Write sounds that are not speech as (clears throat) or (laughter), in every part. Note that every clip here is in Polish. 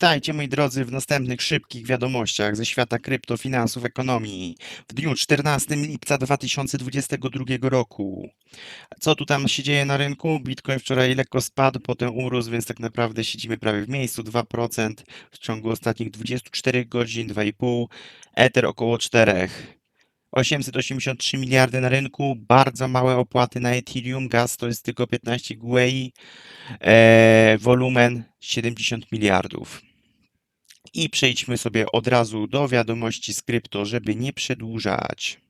Witajcie moi drodzy w następnych szybkich wiadomościach ze świata krypto, finansów, ekonomii w dniu 14 lipca 2022 roku. Co tu tam się dzieje na rynku? Bitcoin wczoraj lekko spadł, potem urósł, więc tak naprawdę siedzimy prawie w miejscu 2% w ciągu ostatnich 24 godzin, 2,5, Ether około 4. 883 miliardy na rynku, bardzo małe opłaty na Ethereum, gaz to jest tylko 15 GUI, e, wolumen 70 miliardów. I przejdźmy sobie od razu do wiadomości z krypto, żeby nie przedłużać.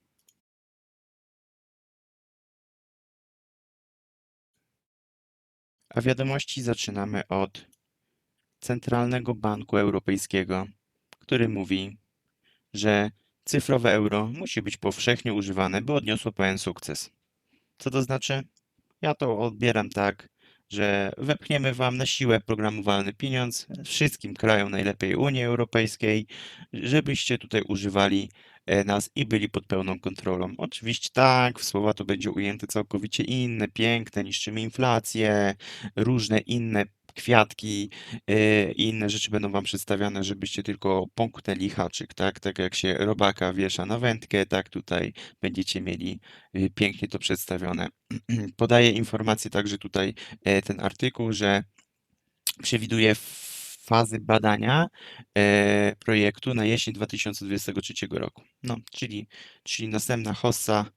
A wiadomości zaczynamy od Centralnego Banku Europejskiego, który mówi, że cyfrowe euro musi być powszechnie używane, by odniosło pełen sukces. Co to znaczy? Ja to odbieram tak, że wepchniemy wam na siłę programowalny pieniądz wszystkim krajom, najlepiej Unii Europejskiej, żebyście tutaj używali e, nas i byli pod pełną kontrolą. Oczywiście tak, w słowa to będzie ujęte całkowicie inne, piękne, niszczymy inflację, różne inne kwiatki yy, i inne rzeczy będą wam przedstawiane, żebyście tylko pomknęli haczyk, tak? Tak jak się robaka wiesza na wędkę, tak tutaj będziecie mieli yy, pięknie to przedstawione. (clears throat) Podaję informację także tutaj e, ten artykuł, że przewiduje fazy badania e, projektu na jesień 2023 roku. No, czyli, czyli następna hossa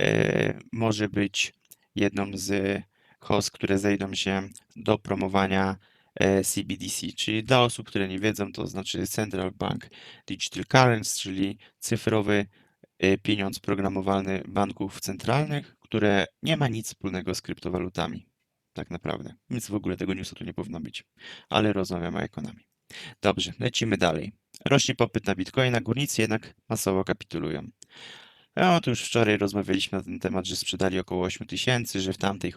e, może być jedną z host, które zejdą się do promowania e, CBDC, czyli dla osób, które nie wiedzą, to znaczy Central Bank Digital Currency, czyli cyfrowy e, pieniądz programowalny banków centralnych, które nie ma nic wspólnego z kryptowalutami, tak naprawdę. Więc w ogóle tego newsu tu nie powinno być, ale rozmawiamy o ekonomii. Dobrze, lecimy dalej. Rośnie popyt na bitcoina, górnicy jednak masowo kapitulują. No to już wczoraj rozmawialiśmy na ten temat, że sprzedali około 8 tysięcy, że w tamtej,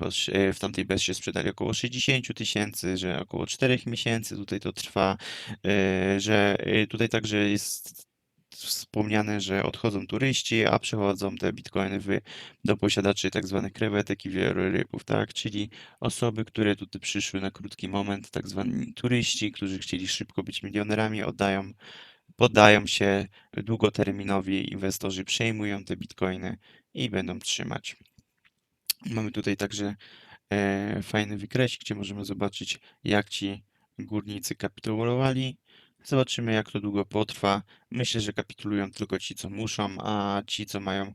w tamtej bezcie sprzedali około 60 tysięcy, że około 4 miesięcy tutaj to trwa, e, że e, tutaj także jest wspomniane, że odchodzą turyści, a przechodzą te bitcoiny w, do posiadaczy tak zwanych krewetek i wielorybów, tak? Czyli osoby, które tutaj przyszły na krótki moment, tak zwani turyści, którzy chcieli szybko być milionerami, oddają poddają się długoterminowi inwestorzy, przejmują te bitcoiny i będą trzymać. Mamy tutaj także e, fajny wykresik, gdzie możemy zobaczyć, jak ci górnicy kapitulowali. Zobaczymy, jak to długo potrwa. Myślę, że kapitulują tylko ci, co muszą, a ci, co mają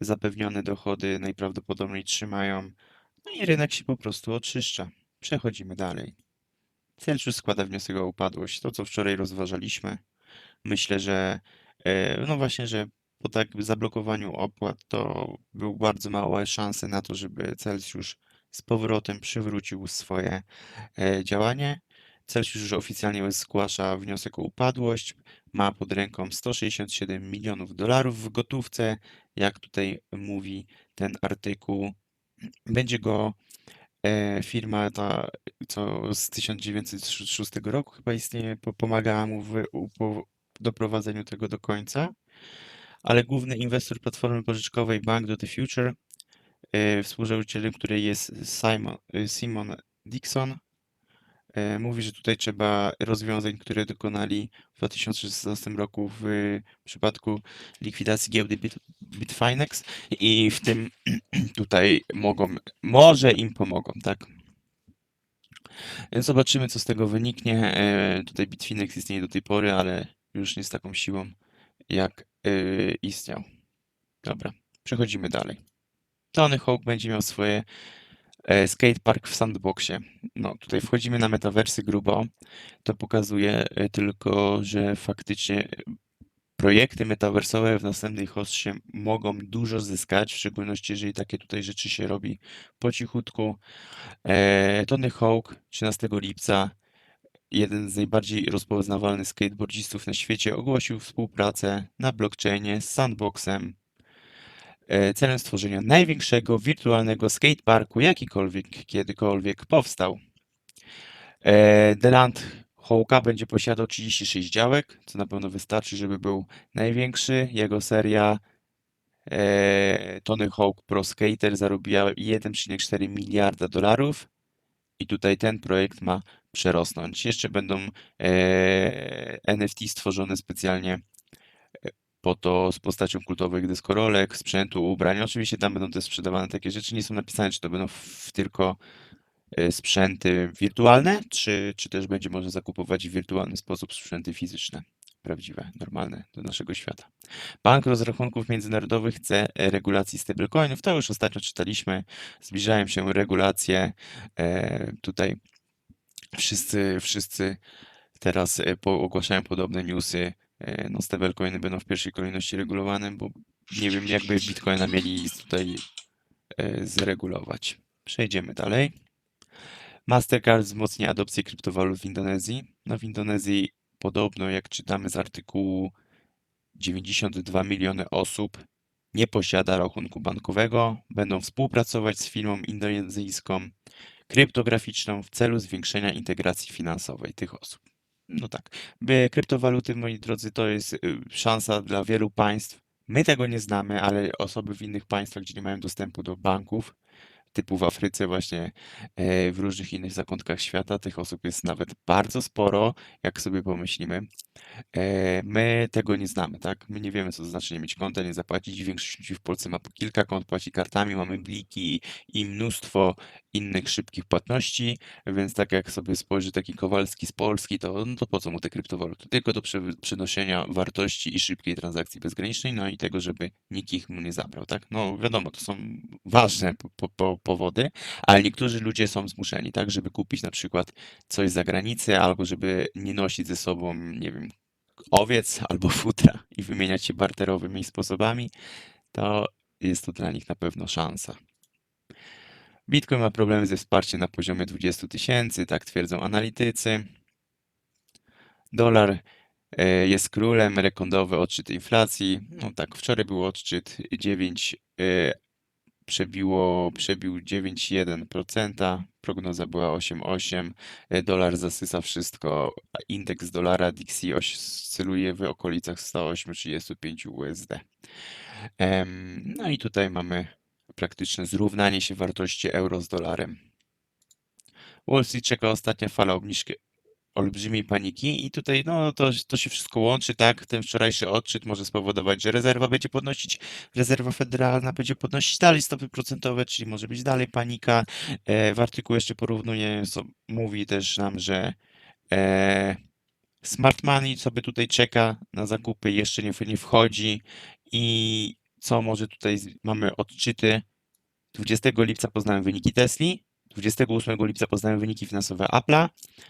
zapewnione dochody, najprawdopodobniej trzymają. No i rynek się po prostu oczyszcza. Przechodzimy dalej. Celsius składa wniosek o upadłość. To, co wczoraj rozważaliśmy. Myślę, że e, no właśnie, że po tak zablokowaniu opłat to był bardzo małe szanse na to, żeby Celsjusz z powrotem przywrócił swoje e, działanie. Celsjusz już oficjalnie zgłasza wniosek o upadłość. Ma pod ręką 167 milionów dolarów w gotówce. Jak tutaj mówi ten artykuł, będzie go e, firma ta, co z 1906 roku chyba istnieje, po- pomagała mu w doprowadzeniu tego do końca. Ale główny inwestor platformy pożyczkowej Bank do the Future, e, współzałożycielem której jest Simon, e, Simon Dixon, e, mówi, że tutaj trzeba rozwiązań, które dokonali w 2016 roku w przypadku likwidacji giełdy Bit, Bitfinex i w tym (clears throat) tutaj mogą, może im pomogą, tak? Zobaczymy, co z tego wyniknie. Tutaj Bitfinex istnieje do tej pory, ale już nie z taką siłą, jak e, istniał. Dobra, przechodzimy dalej. Tony Hawk będzie miał swoje e, skatepark w sandboxie. No, tutaj wchodzimy na metaversy grubo. To pokazuje e, tylko, że faktycznie projekty metaversowe w następnej hostie mogą dużo zyskać, w szczególności jeżeli takie tutaj rzeczy się robi po cichutku. E, Tony Hawk 13 lipca, jeden z najbardziej rozpoznawalnych skateboardzistów na świecie, ogłosił współpracę na blockchainie z Sandboxem e, celem stworzenia największego wirtualnego skateparku, jakikolwiek kiedykolwiek powstał. E, The Land Hawka będzie posiadał 36 działek, co na pewno wystarczy, żeby był największy. Jego seria e, Tony Hawk Pro Skater zarobiła 1,4 miliarda dolarów. I tutaj ten projekt ma przerosnąć. Jeszcze będą e, NFT stworzone specjalnie e, po to z postacią kultowych deskorolek, sprzętu, ubrań. Oczywiście tam będą też sprzedawane takie rzeczy. Nie są napisane, czy to będą tylko e, sprzęty wirtualne, czy, czy też będzie można zakupować w wirtualny sposób sprzęty fizyczne, prawdziwe, normalne do naszego świata. Bank Rozrachunków Międzynarodowych chce regulacji stablecoinów. To już ostatnio czytaliśmy. Zbliżają się regulacje. E, tutaj wszyscy, wszyscy teraz e, ogłaszają podobne newsy. E, No, stablecoiny będą w pierwszej kolejności regulowane, bo nie wiem, jakby Bitcoina mieli tutaj e, zregulować. Przejdziemy dalej. Mastercard wzmocni adopcję kryptowalut w Indonezji. No w Indonezji podobno, jak czytamy z artykułu, 92 miliony osób nie posiada rachunku bankowego. Będą współpracować z firmą indonezyjską kryptograficzną w celu zwiększenia integracji finansowej tych osób. No tak, kryptowaluty, moi drodzy, to jest y, szansa dla wielu państw. My tego nie znamy, ale osoby w innych państwach, gdzie nie mają dostępu do banków, typu w Afryce, właśnie e, w różnych innych zakątkach świata, tych osób jest nawet bardzo sporo, jak sobie pomyślimy. E, My tego nie znamy, tak? My nie wiemy, co to znaczy nie mieć konta, nie zapłacić. Większość ludzi w Polsce ma po kilka kont, płaci kartami, mamy bliki i mnóstwo innych szybkich płatności, więc tak jak sobie spojrzy taki Kowalski z Polski, to, no to po co mu te kryptowaluty? Tylko do prze- przenoszenia wartości i szybkiej transakcji bezgranicznej, no i tego, żeby nikt ich mu nie zabrał, tak? No wiadomo, to są ważne po, po, po powody, ale niektórzy ludzie są zmuszeni, tak, żeby kupić na przykład coś z zagranicy, albo żeby nie nosić ze sobą, nie wiem, owiec albo futra i wymieniać się barterowymi sposobami, to jest to dla nich na pewno szansa. Bitcoin ma problemy ze wsparciem na poziomie 20 tysięcy, tak twierdzą analitycy. Dolar e, jest królem, rekordowy odczyt inflacji. No tak, wczoraj był odczyt 9, e, przebiło, przebił 9,1%, prognoza była 8,8%, e, dolar zasysa wszystko, indeks dolara DXY oscyluje w okolicach 108,35 USD. No i tutaj mamy praktyczne zrównanie się wartości euro z dolarem. Wall Street czeka ostatnia fala obniżki olbrzymiej paniki i tutaj no, to, to się wszystko łączy, tak? Ten wczorajszy odczyt może spowodować, że rezerwa będzie podnosić, rezerwa federalna będzie podnosić dalej stopy procentowe, czyli może być dalej panika. E, w artykułie jeszcze porównuje, so, mówi też nam, że e, smart money sobie tutaj czeka na zakupy, jeszcze nie, nie wchodzi i co może tutaj, mamy odczyty 20 lipca poznałem wyniki Tesli, 28 lipca poznałem wyniki finansowe Apple'a,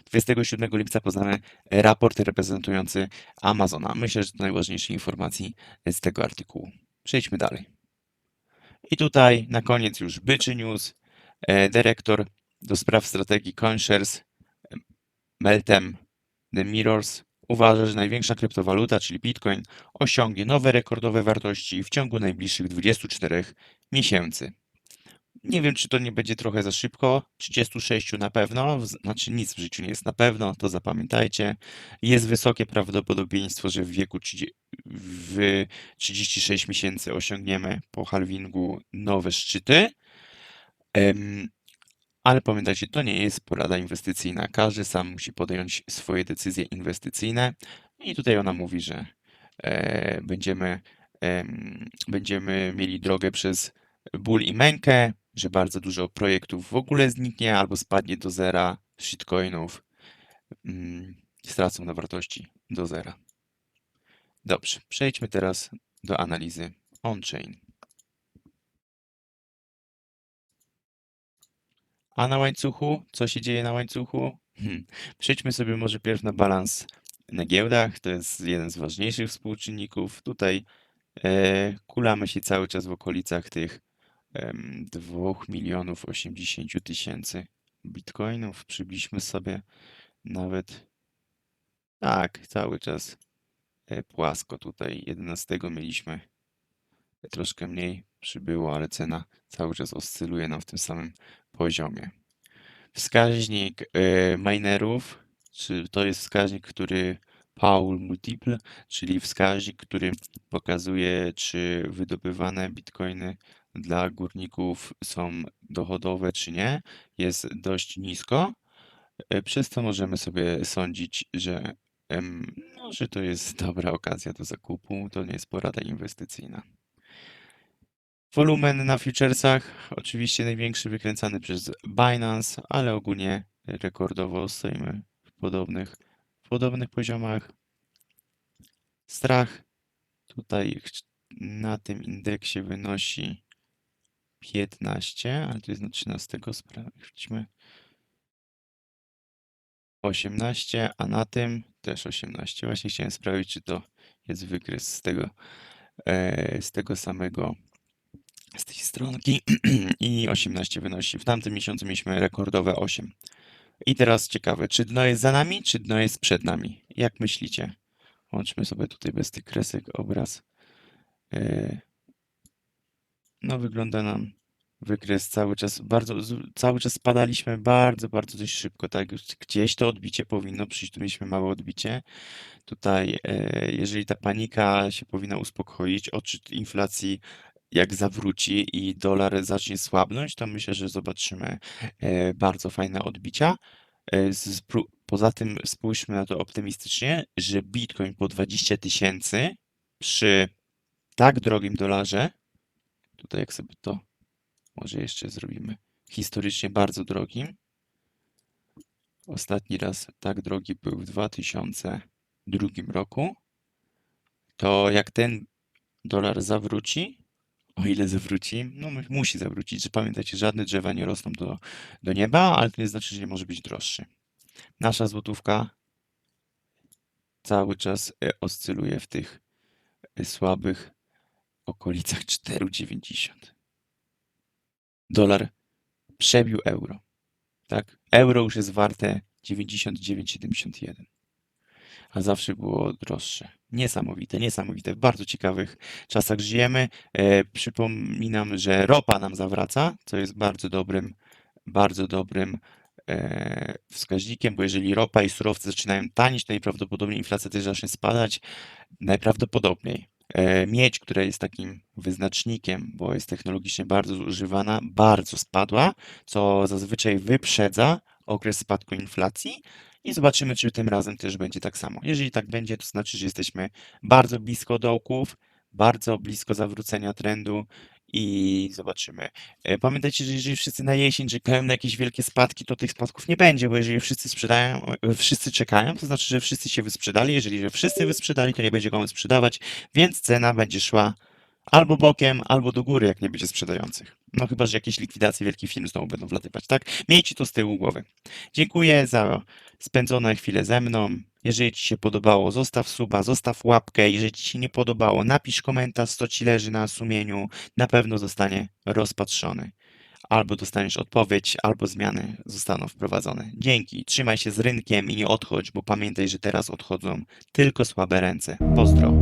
27 lipca poznamy raport reprezentujący Amazona. Myślę, że to najważniejsze informacji z tego artykułu. Przejdźmy dalej. I tutaj na koniec już byczy news. E, Dyrektor do spraw strategii CoinShares e, Meltem The Mirrors uważa, że największa kryptowaluta, czyli Bitcoin, osiągnie nowe rekordowe wartości w ciągu najbliższych 24 miesięcy. Nie wiem, czy to nie będzie trochę za szybko. 36 na pewno, znaczy nic w życiu nie jest na pewno, to zapamiętajcie. Jest wysokie prawdopodobieństwo, że w wieku 30, w 36 miesięcy osiągniemy po halvingu nowe szczyty. Ale pamiętajcie, to nie jest porada inwestycyjna. Każdy sam musi podjąć swoje decyzje inwestycyjne. I tutaj ona mówi, że e, będziemy, em, będziemy mieli drogę przez ból i mękę, że bardzo dużo projektów w ogóle zniknie albo spadnie do zera, shitcoinów mm, stracą na wartości do zera. Dobrze, przejdźmy teraz do analizy on-chain. A na łańcuchu? Co się dzieje na łańcuchu? Hmm. Przejdźmy sobie może pierw na balans na giełdach. To jest jeden z ważniejszych współczynników. Tutaj e, kulamy się cały czas w okolicach tych em, 2 milionów 80 tysięcy bitcoinów. Przybliżmy sobie nawet tak, cały czas e, płasko tutaj. 11 mieliśmy troszkę mniej przybyło, ale cena cały czas oscyluje nam w tym samym poziomie. Wskaźnik e, minerów, czy to jest wskaźnik, który Paul Multiple, czyli wskaźnik, który pokazuje, czy wydobywane bitcoiny dla górników są dochodowe, czy nie, jest dość nisko. E, Przez to możemy sobie sądzić, że, no, że to jest dobra okazja do zakupu, to nie jest porada inwestycyjna. Wolumen na futuresach, oczywiście największy wykręcany przez Binance, ale ogólnie rekordowo stoimy w podobnych, w podobnych poziomach. Strach tutaj na tym indeksie wynosi 15, ale to jest na 13, sprawdźmy. 18, a na tym też 18. Właśnie chciałem sprawdzić, czy to jest wykres z tego, e, z tego samego, z tej stronki (clears throat) i 18 wynosi. W tamtym miesiącu mieliśmy rekordowe 8. I teraz ciekawe, czy dno jest za nami, czy dno jest przed nami? Jak myślicie? Łączmy sobie tutaj bez tych kresek obraz. E, No, wygląda nam wykres cały czas bardzo, cały czas spadaliśmy bardzo, bardzo dość szybko, tak? Gdzieś to odbicie powinno przyjść, tu mieliśmy małe odbicie. Tutaj, e, jeżeli ta panika się powinna uspokoić, odczyt inflacji jak zawróci i dolar zacznie słabnąć, to myślę, że zobaczymy e, bardzo fajne odbicia. E, Poza tym spójrzmy na to optymistycznie, że Bitcoin po 20 tysięcy przy tak drogim dolarze, tutaj jak sobie to może jeszcze zrobimy, historycznie bardzo drogim. Ostatni raz tak drogi był w 2002 roku. To jak ten dolar zawróci, o ile zawróci, no mu- musi zawrócić, że pamiętajcie, żadne drzewa nie rosną do, do nieba, ale to nie znaczy, że nie może być droższy. Nasza złotówka cały czas e, oscyluje w tych e, słabych okolicach 4,90. Dolar przebił euro. Tak? Euro już jest warte 99,71. A zawsze było droższe. Niesamowite, niesamowite. W bardzo ciekawych czasach żyjemy. E, przypominam, że ropa nam zawraca, co jest bardzo dobrym, bardzo dobrym e, wskaźnikiem, bo jeżeli ropa i surowce zaczynają tanieć, to najprawdopodobniej inflacja też zacznie spadać. Najprawdopodobniej. E, Miedź, która jest takim wyznacznikiem, bo jest technologicznie bardzo zużywana, bardzo spadła, co zazwyczaj wyprzedza okres spadku inflacji i zobaczymy, czy tym razem też będzie tak samo. Jeżeli tak będzie, to znaczy, że jesteśmy bardzo blisko dołków, bardzo blisko zawrócenia trendu i zobaczymy. E, Pamiętajcie, że jeżeli wszyscy na jesień czekają na jakieś wielkie spadki, to tych spadków nie będzie, bo jeżeli wszyscy sprzedają, e, wszyscy czekają, to znaczy, że wszyscy się wysprzedali. Jeżeli że wszyscy wysprzedali, to nie będzie komu sprzedawać, więc cena będzie szła albo bokiem, albo do góry, jak nie będzie sprzedających. No chyba, że jakieś likwidacje wielkich firm znowu będą wlatywać, tak? Miejcie to z tyłu głowy. Dziękuję za spędzone chwile ze mną. Jeżeli Ci się podobało, zostaw suba, zostaw łapkę. Jeżeli Ci się nie podobało, napisz komentarz, co Ci leży na sumieniu. Na pewno zostanie rozpatrzony. Albo dostaniesz odpowiedź, albo zmiany zostaną wprowadzone. Dzięki, trzymaj się z rynkiem i nie odchodź, bo pamiętaj, że teraz odchodzą tylko słabe ręce. Pozdro.